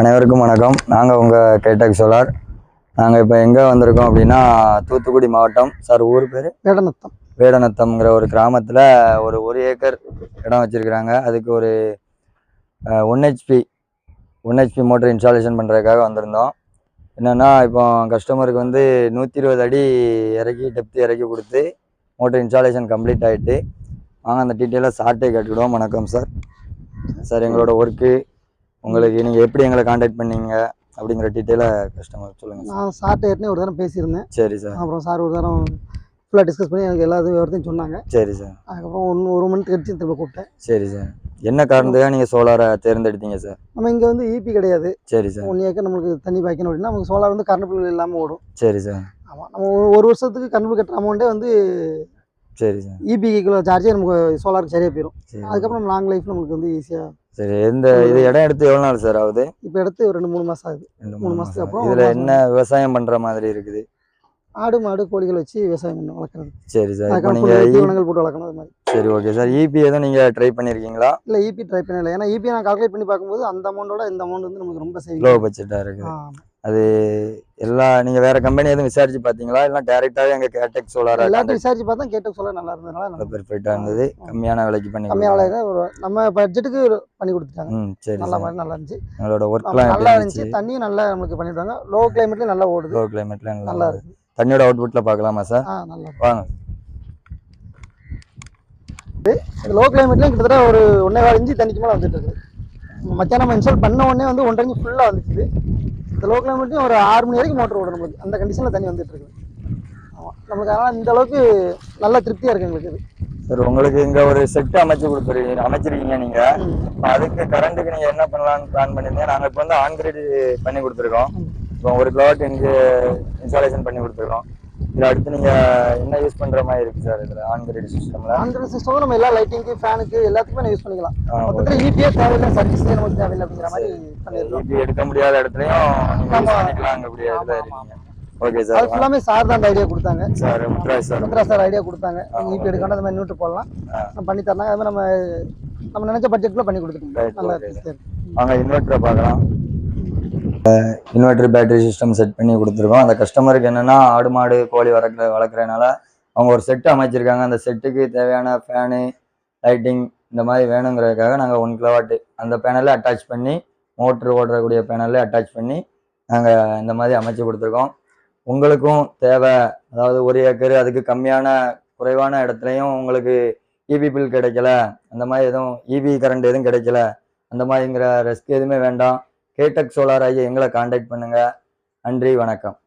அனைவருக்கும் வணக்கம். நாங்கள் உங்கள் கேட்டக் சோலார் நாங்கள் இப்போ எங்கே வந்திருக்கோம் அப்படின்னா தூத்துக்குடி மாவட்டம். சார் ஊர் பேர்? வேடநத்தம். வேடநத்தம்ங்கிற ஒரு கிராமத்தில் ஒரு ஒரு ஏக்கர் இடம் வச்சுருக்குறாங்க. அதுக்கு ஒரு one HP one HP motor installation பண்ணுறதுக்காக வந்திருந்தோம். என்னென்னா இப்போ கஸ்டமருக்கு வந்து நூற்றி இருபது அடி இறக்கி டெப்த் இறக்கி கொடுத்து மோட்டர் இன்ஸ்டாலேஷன் கம்ப்ளீட் ஆகிட்டு வாங்க அந்த டீட்டெயிலாக சார்ட்டே கேட்டுக்கிடுவோம். வணக்கம் சார். சார் எங்களோட ஒர்க்கு உங்களுக்கு நீங்கள் எப்படி எங்களை காண்டாக்ட் பண்ணீங்க அப்படிங்கிற டீட்டெயிலாக கஸ்டமர் சொல்லுங்கள் நான் சார்ட்ட ஏற்கனவே ஒரு தரம் பேசியிருந்தேன். சரி சார் அப்புறம் சார் ஒரு தரம் ஃபுல்லாக டிஸ்கஸ் பண்ணி எனக்கு எல்லா விவரத்தையும் சொன்னாங்க. சரி சார் அதுக்கப்புறம் ஒன்று ஒரு மணி கழிச்சு திரும்ப கூப்பிட்டேன். சரி சார் என்ன காரணத்துக்காக நீங்கள் சோலாரை தேர்ந்தெடுத்தீங்க சார் நம்ம இங்கே வந்து ஈபி கிடையாது. சரி சார் ஒன் ஏக்கர் நம்மளுக்கு தண்ணி பாய்க்கணும் அப்படின்னா நமக்கு சோலார் வந்து கரண்ட் பில் இல்லாமல் ஓடும். சரி சார் ஆமாம் நம்ம ஒரு- ஒரு வருஷத்துக்கு கரண்ட் பில் கட்டுற அமௌண்ட்டே வந்து சரி சார். இபிக்கு சார்ஜே நமக்கு சோலாருக்கு சரியாக போயிடும் அதுக்கப்புறம் லாங் லைஃப் நம்மளுக்கு வந்து ஈஸியாக சரி எந்த இது இடம் எடுத்து எவ்வளோ நாள் சார் ஆகுது? இப்போ எடுத்து ஒரு ரெண்டு மூணு மாதம் ஆகுது. ரெண்டு மூணு மாசத்துக்கு அப்புறம் இதில் என்ன விவசாயம் பண்ணுற மாதிரி இருக்குது? ஆடு மாடு கோழிகள் வச்சு விவசாயம் பண்ண வளர்க்குறது. சரி சார். இப்போ நீங்கள் புல் தீவனங்கள் போட்டு வளர்க்கணும் அது மாதிரி. சரி ஓகே சார் இபி எதுவும் நீங்கள் ட்ரை பண்ணியிருக்கீங்களா இல்லை இபி ட்ரை பண்ணல. ஏன்னா இபி நான் கால்குலேட் பண்ணி பார்க்கும்போது அந்த அமௌண்ட்டோட இந்த அமௌண்ட் வந்து நமக்கு ரொம்ப லோ சேவிங் பட்ஜெட்டாக இருக்குது அது எல்லா நீங்கள் வேறு கம்பெனி எதுவும் விசாரிச்சு பார்த்தீங்களா? இல்லை டேரெக்டாகவே எங்கள் கேட்டெக் சோலாராக எல்லாத்தையும் விசாரிச்சு பார்த்தா கேட்டு சொல்ல நல்லா இருந்ததுனால நம்ம பெர்ஃபெக்டாக இருந்தது. கம்மியான விலைக்கு பண்ணி கம்மியான ஒரு நம்ம பட்ஜெட்டுக்கு பண்ணி கொடுத்துட்டாங்க. ம் சரி நல்ல மாதிரி நல்லா இருந்துச்சு. எங்களோட எப்படி நல்லா இருந்துச்சு? தண்ணியும் நல்லா நம்மளுக்கு பண்ணிவிட்டாங்க லோ கிளைமேட்லயும் நல்லா ஓடுது. லோ கிளைமேட்ல நல்லா நல்லா இருக்கு. தண்ணியோட அவுட்புட்டில் பார்க்கலாமா சார் நல்லா வாங்க. லோ கிளைமேட்லயும் கிட்டத்தட்ட ஒரு ஒன்றே கால் இன்ச்சு தண்ணிக்கு மேலே வந்துட்டு இருக்கு. மத்தியானம் இன்ஸ்டால் பண்ண உடனே வந்து ஒன்றரை இன்ச்சு ஃபுல்லாக வந்துச்சு. லோ கிளைமேட்லையும் ஒரு ஆறு மணி வரைக்கும் மோட்டர் ஓடும் நமக்கு அந்த கண்டிஷனில் தண்ணி வந்துட்டு இருக்கு ஆமாம் நமக்கு அதனால் இந்த அளவுக்கு நல்ல திருப்தியாக இருக்கு எங்களுக்கு இது. சார் உங்களுக்கு இங்க ஒரு செட் அமைச்சு கொடுத்துருக்கீங்க அமைச்சிருக்கீங்க நீங்க. அதுக்கு கரண்ட்டுக்கு நீங்க என்ன பண்ணலாம்னு பிளான் பண்ணிருந்தீங்க? நாங்க இப்போ வந்து ஆன் கிரிட் பண்ணி கொடுத்துருக்கோம். இப்போ ஒரு கிலோவாட் இங்க இன்ஸ்டாலேஷன் பண்ணி கொடுத்துருக்கோம். இதுல அடுத்து நீங்க என்ன யூஸ் பண்ற மாதிரி இருக்கு சார் இதுல? ஆன் கிரிட் சிஸ்டம்ல ஆண்ட்ராய்டு சிஸ்டம் நம்ம எல்லா லைட்டிங்க்கு ஃபேனுக்கு எல்லாத்துக்குமே யூஸ் பண்ணிக்கலாம். மொத்தத்தில் ஈபியே தேவையில்லை சர்வீஸ் நமக்கு தேவையில்லை அப்படிங்கிற மாதிரி பண்ணிருக்கோம் இது எடுக்க முடியாத இடத்துலயும் ஆமா. பண்ணிக்கலாம் அப்படியே இருக்கீங்க. ஓகே அது சார் ஃபுல்லாமே சார் தான் ஐடியா கொடுத்தாங்க. Sir Muthraj sir Sundara sir idea கொடுத்தாங்க. நீங்கள் ஈபி எடுக்கணும் அந்த மாதிரி நியூட்ரு போடலாம். நம்ம பண்ணி தரனாங்க அது மாதிரி நம்ம நம்ம நினைச்ச பட்ஜெட்டில் பண்ணி கொடுத்துட்டோம் நல்லா இருக்கு சரி. வாங்க இன்வெர்டரை பார்க்கலாம். இன்வெர்டர் பேட்டரி சிஸ்டம் செட் பண்ணி கொடுத்துருக்கோம். அந்த கஸ்டமருக்கு என்னென்னா ஆடு மாடு கோழி வளர்க்குற வளர்க்குறதுனால அவங்க ஒரு செட்டு அமைச்சிருக்காங்க. அந்த செட்டுக்கு தேவையான ஃபேனு லைட்டிங் இந்த மாதிரி வேணுங்கிறதுக்காக நாங்கள் ஒன் கிலோவாட்டு அந்த பேனலில் அட்டாச் பண்ணி மோட்ரு ஓடுறக்கூடிய பேனலில் அட்டாச் பண்ணி நாங்கள் இந்த மாதிரி அமைச்சு கொடுத்துருக்கோம். உங்களுக்கும் தேவை. அதாவது ஒரு ஏக்கர் அதுக்கு கம்மியான குறைவான இடத்துலையும் உங்களுக்கு இபி பில் கிடைக்கல. அந்த மாதிரி எதுவும் இபி கரண்ட் எதுவும் கிடைக்கல. அந்த மாதிரிங்கிற ரெஸ்க் எதுவுமே வேண்டாம். கேடெக் சோலார் எங்களை காண்டாக்ட் பண்ணுங்க. நன்றி வணக்கம்.